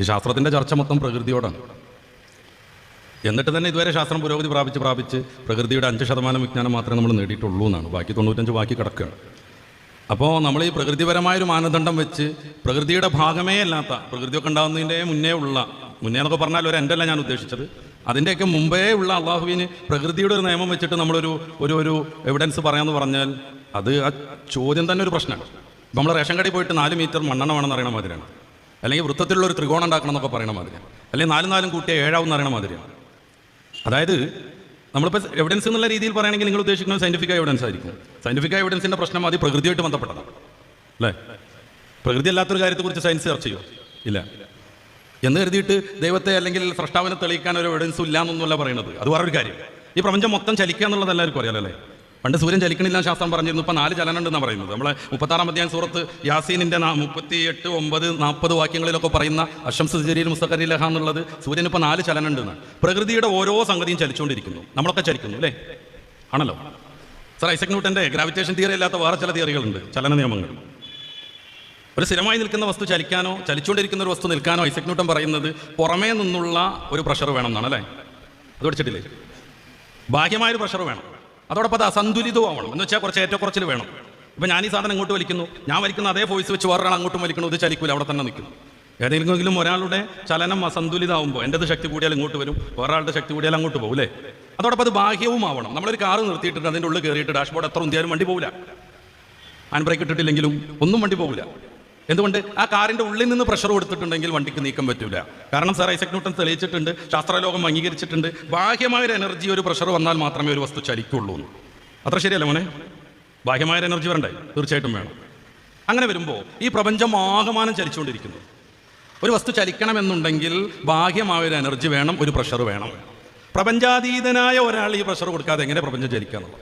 ഈ ശാസ്ത്രത്തിന്റെ ചർച്ച മൊത്തം പ്രകൃതിയോടാണ്. എന്നിട്ട് തന്നെ ഇതുവരെ ശാസ്ത്രം പുരോഗതി പ്രാപിച്ച് പ്രാപിച്ച് പ്രകൃതിയുടെ അഞ്ച് ശതമാനം വിജ്ഞാനം മാത്രമേ നമ്മൾ നേടിയിട്ടുള്ളൂ എന്നാണ്. ബാക്കി തൊണ്ണൂറ്റഞ്ച് ബാക്കി കിടക്കുകയാണ്. അപ്പോൾ നമ്മൾ ഈ പ്രകൃതിപരമായൊരു മാനദണ്ഡം വെച്ച് പ്രകൃതിയുടെ ഭാഗമേ അല്ലാത്ത പ്രകൃതിയൊക്കെ ഉണ്ടാകുന്നതിന്റെ മുന്നേ ഉള്ള മുന്നേ എന്നൊക്കെ പറഞ്ഞാൽ ഒരു എന്റെ അല്ല ഞാൻ ഉദ്ദേശിച്ചത്. അതിന്റെയൊക്കെ മുമ്പേ ഉള്ള അള്ളാഹുവിന് പ്രകൃതിയുടെ ഒരു നിയമം വെച്ചിട്ട് നമ്മളൊരു ഒരു ഒരു എവിഡൻസ് പറയാമെന്ന് പറഞ്ഞാൽ അത് ആ ചോദ്യം തന്നെ ഒരു പ്രശ്നമാണ്. നമ്മൾ റേഷൻ കടയിൽ പോയിട്ട് നാല് മീറ്റർ മണ്ണെണ്ണ വേണമെന്ന് അറിയണ മാതിരിയാണ്. അല്ലെങ്കിൽ വൃത്തത്തിലുള്ള ഒരു ത്രികോണം ഉണ്ടാക്കണം എന്നൊക്കെ പറയണ മാതിരിയാണ് അല്ലെങ്കിൽ നാലും നാലും കൂട്ടിയ ഏഴാവും എന്ന് അറിയണ മാതിരിയാണ് അതായത് നമ്മളിപ്പോൾ എവിഡൻസ് എന്നുള്ള രീതിയിൽ പറയുകയാണെങ്കിൽ നിങ്ങൾ ഉദ്ദേശിക്കുന്നത് സയന്റിഫിക് എവിഡൻസ് ആയിരിക്കും. സയന്റിഫിക് എവിഡൻസിന്റെ പ്രശ്നം അത് പ്രകൃതിയായിട്ട് ബന്ധപ്പെട്ടതാണ്. അല്ലേ? പ്രകൃതി അല്ലാത്തൊരു കാര്യത്തെക്കുറിച്ച് സയൻസ് ചർച്ച ചെയ്യുമോ ഇല്ല. എന്ന് കരുതിയിട്ട് ദൈവത്തെ അല്ലെങ്കിൽ സൃഷ്ടാവിനെ തെളിയിക്കാൻ ഒരു എവിഡൻസും ഇല്ല എന്നൊന്നുമല്ല പറയുന്നത് അത് വേറൊരു കാര്യം. ഈ പ്രപഞ്ചം മൊത്തം ചലിക്കുക എന്നുള്ളത് എല്ലാവർക്കും അറിയാലോ അല്ലേ? പണ്ട് സൂര്യൻ ചലിക്കണില്ല ശാസ്ത്രം പറഞ്ഞിരുന്നു. ഇപ്പം നാല് ചലനം ഉണ്ടെന്നാണ് പറയുന്നത്. നമ്മളെ മുപ്പത്താറാം അധ്യായം സൂറത്ത് യാസീനിന്റെ മുപ്പത്തി എട്ട് ഒമ്പത് നാൽപ്പത് വാക്യങ്ങളിലൊക്കെ പറയുന്ന അഷംസ് ജരീൽ മുസ്തഖരിലഹ എന്നുള്ളത് സൂര്യൻ ഇപ്പോൾ നാല് ചലനം ഉണ്ടെന്ന് പ്രകൃതിയുടെ ഓരോ സംഗതിയും ചലിച്ചുകൊണ്ടിരിക്കുന്നു. നമ്മളൊക്കെ ചലിക്കുന്നു അല്ലേ? ആണല്ലോ? സർ ഐസക് ന്യൂട്ടന്റെ ഗ്രാവിറ്റേഷൻ തിയറി അല്ലാത്ത വേറെ ചില തിയറികളുണ്ട്. ചലന നിയമങ്ങൾ. ഒരു സ്ഥിരമായി നിൽക്കുന്ന വസ്തു ചലിക്കാനോ ചലിച്ചുകൊണ്ടിരിക്കുന്ന ഒരു വസ്തു നിൽക്കാനോ ഐസക് ന്യൂട്ടൻ പറയുന്നത് പുറമേ നിന്നുള്ള ഒരു പ്രഷർ വേണം എന്നാണ് അല്ലേ? അത് പഠിച്ചിട്ടില്ലേ? ബാഹ്യമായൊരു പ്രഷർ വേണം. അതോടൊപ്പം അത് അസന്തുലിതമാവണം എന്ന് വെച്ചാൽ കുറച്ച് ഏറ്റക്കുറച്ചിൽ വേണം. ഇപ്പം ഞാൻ ഈ സാധനം ഇങ്ങോട്ട് വലിക്കുന്നു. ഞാൻ വലിക്കുന്ന അതേ വോയിസ് വെച്ച് വേറൊരാൾ അങ്ങോട്ടും വലിക്കണം ഇത് ചലിക്കൂല അവിടെ തന്നെ നിൽക്കും. ഏതെങ്കിലും ഒരാളുടെ ചലനം അസന്തുലിതാവുമ്പോൾ എന്റെത് ശക്തി കൂടിയാൽ ഇങ്ങോട്ട് വരും വേറൊരാളുടെ ശക്തി കൂടിയാൽ അങ്ങോട്ട് പോകും അല്ലേ? അതോടൊപ്പം അത് ബാഹ്യവും ആവണം. നമ്മളൊരു കാറ് നിർത്തിയിട്ടുണ്ട് അതിന്റെ ഉള്ളിൽ കയറിയിട്ട് ഡാഷ്ബോർഡ് എത്ര ഉന്തിയാലും വണ്ടി പോകില്ല ഹാൻഡ് ബ്രേക്ക് ഇട്ടിട്ടില്ലെങ്കിലും ഒന്നും വണ്ടി പോകില്ല എന്തുകൊണ്ട്? ആ കാറിന്റെ ഉള്ളിൽ നിന്ന് പ്രഷർ കൊടുത്തിട്ടുണ്ടെങ്കിൽ വണ്ടിക്ക് നീക്കം പറ്റൂല. കാരണം സാർ ഐസക് ന്യൂട്ടൺ തെളിയിച്ചിട്ടുണ്ട് ശാസ്ത്രലോകം അംഗീകരിച്ചിട്ടുണ്ട്. ബാഹ്യമായ ഒരു എനർജി ഒരു പ്രഷർ വന്നാൽ മാത്രമേ ഒരു വസ്തു ചലിക്കുള്ളൂ എന്ന്. അത്ര ശരിയല്ല മോനെ? ബാഹ്യമായൊരു എനർജി വരണ്ടേ? തീർച്ചയായിട്ടും വേണം. അങ്ങനെ വരുമ്പോൾ ഈ പ്രപഞ്ചം ആകമാനം ചലിച്ചുകൊണ്ടിരിക്കുന്നു. ഒരു വസ്തു ചലിക്കണമെന്നുണ്ടെങ്കിൽ ബാഹ്യമായ ഒരു എനർജി വേണം ഒരു പ്രഷർ വേണം. പ്രപഞ്ചാതീതനായ ഒരാൾ ഈ പ്രഷർ കൊടുക്കാതെ എങ്ങനെ പ്രപഞ്ചം ചലിക്കാന്നുള്ളത്?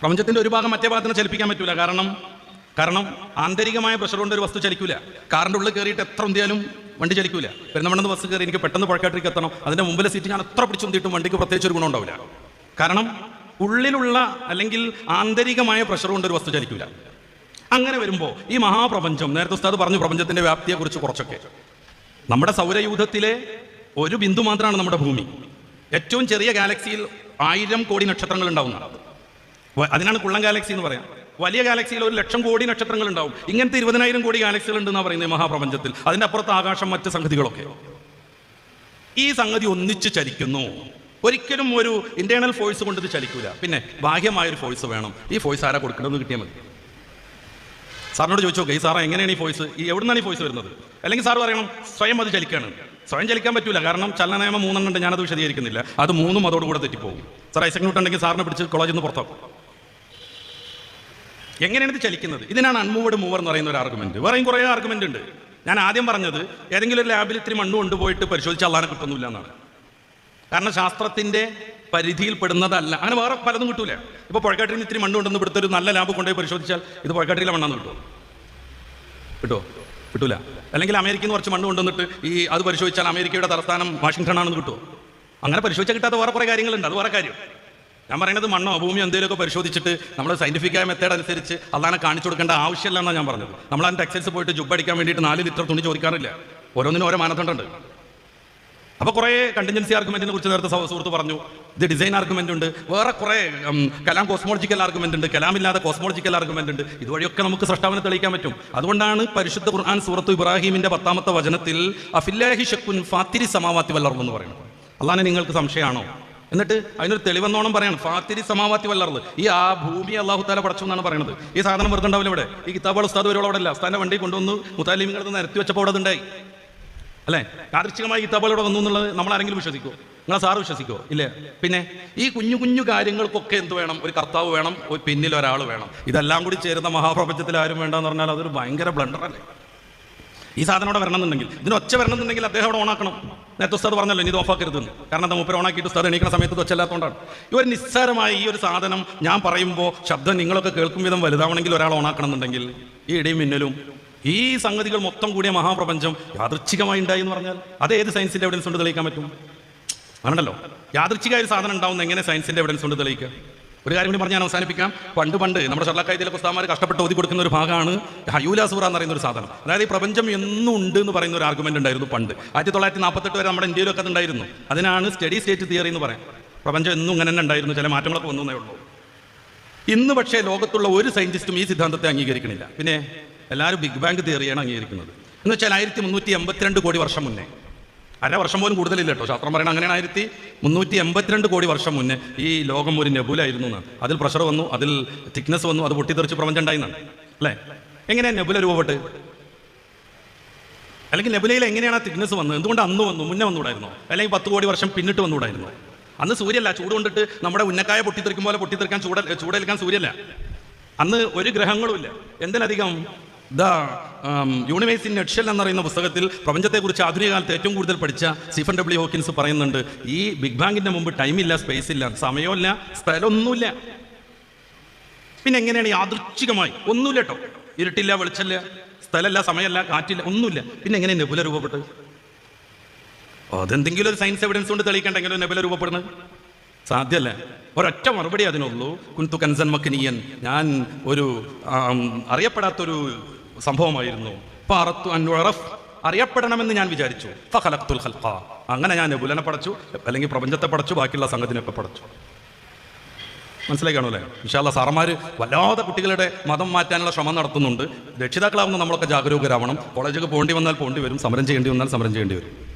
പ്രപഞ്ചത്തിന്റെ ഒരു ഭാഗം മറ്റേ ഭാഗത്തിന് ചലിപ്പിക്കാൻ പറ്റൂല. കാരണം കാരണം ആന്തരികമായ പ്രഷർ കൊണ്ട് ഒരു വസ്തു ചലിക്കൂല. കാറിന്റെ ഉള്ളിൽ കയറിയിട്ട് എത്ര ഉന്തിയാലും വണ്ടി ചലിക്കൂല. പെരുന്നമണ്ണെന്ന് ബസ് കയറി എനിക്ക് പെട്ടെന്ന് പഴക്കാട്ടിലേക്ക് എത്തണം. അതിന്റെ മുമ്പിലെ സീറ്റ് ഞാൻ എത്ര പിടിച്ചുന്തിയിട്ടും വണ്ടിക്ക് പ്രത്യേകിച്ച് ഒരു ഗുണമുണ്ടാവില്ല കാരണം ഉള്ളിലുള്ള അല്ലെങ്കിൽ ആന്തരികമായ പ്രഷർ കൊണ്ട് ഒരു വസ്തു ചലിക്കൂല. അങ്ങനെ വരുമ്പോൾ ഈ മഹാപ്രപഞ്ചം നേരത്തെ ഉസ്താദ് പറഞ്ഞു പ്രപഞ്ചത്തിന്റെ വ്യാപ്തിയെക്കുറിച്ച് കുറച്ചൊക്കെ. നമ്മുടെ സൗരയൂഥത്തിലെ ഒരു ബിന്ദു മാത്രമാണ് നമ്മുടെ ഭൂമി. ഏറ്റവും ചെറിയ ഗാലക്സിയിൽ ആയിരം കോടി നക്ഷത്രങ്ങൾ ഉണ്ടാവുന്നതാണ്. അതിനാണ് കുള്ളം ഗാലക്സി എന്ന് പറയാം വലിയ ഗാലക്സിയിൽ ഒരു ലക്ഷം കോടി നക്ഷത്രങ്ങൾ ഉണ്ടാവും. ഇങ്ങനത്തെ ഇരുപതിനായിരം കോടി ഗാലക്സികൾ ഉണ്ടെന്നാണ് പറയുന്നത് മഹാപ്രപഞ്ചത്തിൽ. അതിന്റെ അപ്പുറത്ത് ആകാശം മറ്റ് സംഗതികളൊക്കെ. ഈ സംഗതി ഒന്നിച്ച് ചലിക്കുന്നു. ഒരിക്കലും ഒരു ഇന്റേണൽ ഫോഴ്സ് കൊണ്ട് ഇത് ചലിക്കൂല. പിന്നെ ബാഹ്യമായ ഒരു ഫോഴ്സ് വേണം. ഈ ഫോഴ്സ് ആരാ കൊടുക്കണമെന്ന് കിട്ടിയാൽ മതി. സാറിനോട് ചോദിച്ചു നോക്കുക ഈ സാറാ എങ്ങനെയാണ് ഈ ഫോഴ്സ് ഈ എവിടുന്നാണ് ഈ ഫോഴ്സ് വരുന്നത്? അല്ലെങ്കിൽ സാർ പറയണം സ്വയം അത് ചലിക്കാണ്. സ്വയം ചലിക്കാൻ പറ്റൂല. കാരണം ചലന നിയമം മൂന്നെണ്ണം ഉണ്ട്. ഞാനത് വിശദീകരിക്കുന്നില്ല. അത് മൂന്നും അതോടുകൂടെ തെറ്റിപ്പോകും. സാർ ഐസക് സാറിനെ പിടിച്ച് കോളേജിൽ നിന്ന് പുറത്താക്കും. എങ്ങനെയാണ് ഇത് ചലിക്കുന്നത്? ഇതിനാണ് അൺമൂവഡ് മൂവർ എന്ന് പറയുന്ന ഒരു ആർഗ്യുമെന്റ് വേറെയും കുറേ ആർഗ്യുമെന്റ് ഉണ്ട്. ഞാൻ ആദ്യം പറഞ്ഞത് ഏതെങ്കിലും ഒരു ലാബിൽ ഇത്തിരി മണ്ണ് കൊണ്ടുപോയിട്ട് പരിശോധിച്ച് അള്ളാനെ കിട്ടുന്നില്ല എന്നാണ്. കാരണം ശാസ്ത്രത്തിന്റെ പരിധിയിൽ പെടുന്നതല്ല അങ്ങനെ വേറെ പലതും കിട്ടൂല. ഇപ്പൊ പുഴക്കാട്ടിൽ ഇത്തിരി മണ്ണ് കൊണ്ടുവന്ന് ഇവിടുത്തെ ഒരു നല്ല ലാബ് കൊണ്ടുപോയി പരിശോധിച്ചാൽ ഇത് പുഴക്കാട്ടിലെ മണ്ണാന്ന് കിട്ടുമോ കിട്ടുമോ കിട്ടൂല. അല്ലെങ്കിൽ അമേരിക്കയിൽ നിന്ന് കുറച്ച് മണ്ണ് കൊണ്ടുവന്നിട്ട് ഈ അത് പരിശോധിച്ചാൽ അമേരിക്കയുടെ തലസ്ഥാനം വാഷിംഗ്ടൺ ആണെന്ന് കിട്ടുമോ അങ്ങനെ പരിശോധിച്ചാൽ കിട്ടാത്ത വേറെ കുറേ കാര്യങ്ങളുണ്ട്. അത് വേറെ കാര്യം. ഞാൻ പറയുന്നത് മണ്ണോ ഭൂമിയോ എന്തെങ്കിലുമൊക്കെ പരിശോധിച്ചിട്ട് നമ്മൾ സയന്റിഫിക്കായ മെത്തേഡ് അനുസരിച്ച് അതാണ് കാണിച്ചു കൊടുക്കേണ്ട ആവശ്യമില്ല എന്നാണ് ഞാൻ പറഞ്ഞത്. നമ്മൾ അതിന്റെ ടെക്സൈൽസ് പോയിട്ട് ജുബ് അടിക്കാൻ വേണ്ടിയിട്ട് നാല് ലിറ്റർ തുണി ചോദിക്കാറില്ല. ഓരോന്നിനും ഓരോ മാനദണ്ഡമുണ്ട്. അപ്പോൾ കുറേ കണ്ടിൻജൻസി ആർഗ്യുമെന്റിനെ കുറിച്ച് നേരത്തെ സഹ- സുഹൃത്ത് പറഞ്ഞു. ഇത് ഡിസൈൻ ആർഗ്യുമെന്റ് ഉണ്ട്. വേറെ കുറേ കലാം കോസ്മോളജിക്കൽ ആർഗ്യുമെന്റ് ഉണ്ട്. കലാമില്ലാതെ കോസ്മോളജിക്കൽ ആർഗ്യുമെന്റ് ഉണ്ട്. ഇതുവഴിയൊക്കെ നമുക്ക് സൃഷ്ടാവിനെ തെളിയിക്കാൻ പറ്റും. അതുകൊണ്ടാണ് പരിശുദ്ധ ഖുർആൻ സൂറത്ത് ഇബ്രാഹിമിന്റെ പത്താമത്തെ വചനത്തിൽ അഫില്ലാഹി ഷക്കുൻ ഫാത്തിരി സമാവാത്തി വല്ലർ എന്ന് പറയുന്നത്. അതാണ് നിങ്ങൾക്ക് സംശയമാണോ? എന്നിട്ട് അതിനൊരു തെളിവെന്നോണം പറയാണ്. ഫാത്തിരി സമാവാത്തി വല്ലർന്ന് ഈ ആ ഭൂമി അള്ളാഹു താല പടച്ചു എന്നാണ് പറയുന്നത് ഈ സാധനം വെറുതെ ഉണ്ടാവില്ല ഇവിടെ. ഈ കിതാബുകൾ ഉസ്താദ് വരുവോളം അവിടെ അല്ല. ഉസ്താദിന്റെ വണ്ടി കൊണ്ടുവന്ന് മുത്താലിമിങ്ങൾ നിരത്തി വെച്ചപ്പോൾ അവിടെ ഉണ്ടായി അല്ലേ? യാദൃച്ഛികമായി കിതാബുകൾ ഇവിടെ വന്നു എന്നുള്ളത് നമ്മൾ ആരെങ്കിലും വിശ്വസിക്കുമോ നിങ്ങളെ സാറ് വിശ്വസിക്കുമോ ഇല്ലേ? പിന്നെ ഈ കുഞ്ഞു കുഞ്ഞു കാര്യങ്ങൾക്കൊക്കെ എന്ത് വേണം? ഒരു കർത്താവ് വേണം ഒരു പിന്നിൽ ഒരാൾ വേണം. ഇതെല്ലാം കൂടി ചേരുന്ന മഹാപ്രപഞ്ചത്തിൽ ആരും വേണ്ടെന്ന് പറഞ്ഞാൽ അതൊരു ഭയങ്കര ബ്ലണ്ടർ അല്ലേ? ഈ സാധനം അവിടെ വരണമെന്നുണ്ടെങ്കിൽ. ഇതിന് ഒച്ച വരണമെന്നുണ്ടെങ്കിൽ അദ്ദേഹം അവിടെ ഓണാക്കണം. നേരത്തെ ഉസ്താദ് പറഞ്ഞല്ലോ ഇനി ഇത് ഓഫാക്കരുതെന്ന്. കാരണം എന്താ മൂപ്പര് ഓണാക്കിയിട്ട് ഉസ്താദ് എണീക്കുന്ന സമയത്ത് ഒച്ചല്ലാത്തതുകൊണ്ടാണ് ഈ ഒരു നിസ്സാരമായ ഈ ഒരു സാധനം ഞാൻ പറയുമ്പോൾ ശബ്ദം നിങ്ങളൊക്കെ കേൾക്കും വിധം വലുതാവണമെങ്കിൽ ഒരാൾ ഓണാക്കണം എന്നുണ്ടെങ്കിൽ ഈ ഇടിയും മിന്നലും ഈ സംഗതികൾ മൊത്തം കൂടിയ മഹാപ്രപഞ്ചം യാദൃച്ഛികമായി ഉണ്ടായി എന്ന് പറഞ്ഞാൽ അത് ഏത് സയൻസിന്റെ എവിഡൻസ് കൊണ്ട് തെളിയിക്കാൻ പറ്റും? അതുണ്ടല്ലോ യാദൃച്ഛികമായ ഒരു സാധനം ഉണ്ടാവുന്ന എങ്ങനെ സയൻസിന്റെ എവിഡൻസ് കൊണ്ട് തെളിയിക്കുക? ഒരു കാര്യം കൂടി പറഞ്ഞ് ഞാൻ അവസാനിപ്പിക്കാം. പണ്ട് പണ്ട് നമ്മുടെ ഷർലക്കായത്തിലെ പുസ്തകന്മാർ കഷ്ടപ്പെട്ട് ഓതി കൊടുക്കുന്ന ഒരു ഭാഗമാണ് ഹയൂലാസൂറ എന്ന് പറയുന്ന ഒരു സാധനം. അതായത് ഈ പ്രപഞ്ചം എന്നും ഉണ്ട് എന്ന് പറയുന്ന ഒരു ആർഗ്യുമെന്റ് ഉണ്ടായിരുന്നു പണ്ട്. ആയിരത്തി തൊള്ളായിരത്തി നാൽപ്പത്തെട്ട് വരെ നമ്മുടെ ഇന്ത്യയിലൊക്കെ ഉണ്ടായിരുന്നു. അതിനാണ് സ്റ്റഡി സ്റ്റേറ്റ് തിയറി എന്ന് പറയാം. പ്രപഞ്ചം എന്നും ഇങ്ങനെ തന്നെ ഉണ്ടായിരുന്നു. ചില മാറ്റങ്ങളൊക്കെ വന്നേ ഉള്ളൂ. ഇന്ന് പക്ഷേ ലോകത്തുള്ള ഒരു സയന്റിസ്റ്റും ഈ സിദ്ധാന്തത്തെ അംഗീകരിക്കണില്ല. പിന്നെ എല്ലാവരും ബിഗ് ബാങ്ക് തിയറിയാണ് അംഗീകരിക്കുന്നത്. എന്ന് വെച്ചാൽ ആയിരത്തി മുന്നൂറ്റി എൺപത്തിരണ്ട് കോടി വർഷം മുന്നേ അര വർഷം പോലും കൂടുതലില്ല കേട്ടോ. ശാസ്ത്രം പറയണ അങ്ങനെയാണ് ആയിരത്തി മുന്നൂറ്റി എൺപത്തിരണ്ട് കോടി വർഷം മുന്നേ ഈ ലോകം ഒരു നെബുലായിരുന്നു എന്നാണ്. അതിൽ പ്രഷർ വന്നു അതിൽ തിക്നെസ് വന്നു അത് പൊട്ടിത്തെറിച്ച് പ്രപഞ്ചം ഉണ്ടായിരുന്നാണ് അല്ലേ? എങ്ങനെയാണ് നെബുല രൂപപ്പെട്ട്? അല്ലെങ്കിൽ നെബുലയിൽ എങ്ങനെയാണ് ആ തിക്നെസ് വന്നത്? എന്തുകൊണ്ട് അന്ന് വന്നു മുന്നേ വന്നുകൂടായിരുന്നോ? അല്ലെങ്കിൽ പത്ത് കോടി വർഷം പിന്നിട്ട് വന്നുകൂടായിരുന്നോ? അന്ന് സൂര്യല്ല ചൂട് കൊണ്ടിട്ട് നമ്മുടെ ഉന്നക്കായ പൊട്ടിത്തെറിക്കും പോലെ പൊട്ടിത്തെറിക്കാൻ ചൂട ചൂടേൽക്കാൻ സൂര്യല്ല. അന്ന് ഒരു ഗ്രഹങ്ങളുമില്ല എന്തിനധികം ദ യൂണിവേഴ്സ് ഇൻ എന്നറിയുന്ന പുസ്തകത്തിൽ പ്രപഞ്ചത്തെക്കുറിച്ച് ആധുനിക കാലത്ത് ഏറ്റവും കൂടുതൽ പഠിച്ച സ്റ്റീഫൻ ഡബ്ല്യു ഹോക്കിൻസ് പറയുന്നുണ്ട് ഈ ബിഗ് ബാങ്കിന്റെ മുമ്പ് ടൈമില്ല സ്പേസ് ഇല്ല സമയമില്ല സ്ഥലമൊന്നുമില്ല. പിന്നെ എങ്ങനെയാണ് യാദൃച്ഛികമായി ഒന്നുമില്ല കേട്ടോ ഇരുട്ടില്ല വെളിച്ചല്ല സ്ഥലമല്ല സമയമല്ല കാറ്റില്ല ഒന്നുമില്ല. പിന്നെ എങ്ങനെ നെബുല രൂപപ്പെട്ടത് അതെന്തെങ്കിലും ഒരു സയൻസ് എവിഡൻസ് കൊണ്ട് തെളിയിക്കേണ്ട എങ്ങനെ നെബുല രൂപപ്പെടുന്നത്? സാധ്യമല്ല ഒരൊറ്റ മറുപടി അതിനുള്ളൂ. കുന്തു കൻസൻ മക്കിനിയൻ ഞാൻ ഒരു അറിയപ്പെടാത്തൊരു സംഭവമായിരുന്നു. പാറത്തു അൻവറഫ് അറിയപ്പെടണമെന്ന് ഞാൻ വിചാരിച്ചു. ഫഖലഖ്തുൽ ഖൽഖ. അങ്ങനെ ഞാൻ നെബുലനെ പടച്ചു അല്ലെങ്കിൽ പ്രപഞ്ചത്തെ പടച്ചു ബാക്കിയുള്ള സംഗതിനൊക്കെ പടച്ചു. മനസ്സിലായി കാണൂലേ വിശാല സാറന്മാർ വല്ലാതെ കുട്ടികളുടെ മതം മാറ്റാനുള്ള ശ്രമം നടത്തുന്നുണ്ട്. രക്ഷിതാക്കളാവുന്ന നമ്മളൊക്കെ ജാഗരൂകരാവണം. കോളേജൊക്കെ പോകേണ്ടി വന്നാൽ പോകേണ്ടി വരും സമരം ചെയ്യേണ്ടി വന്നാൽ സമരം ചെയ്യേണ്ടി വരും.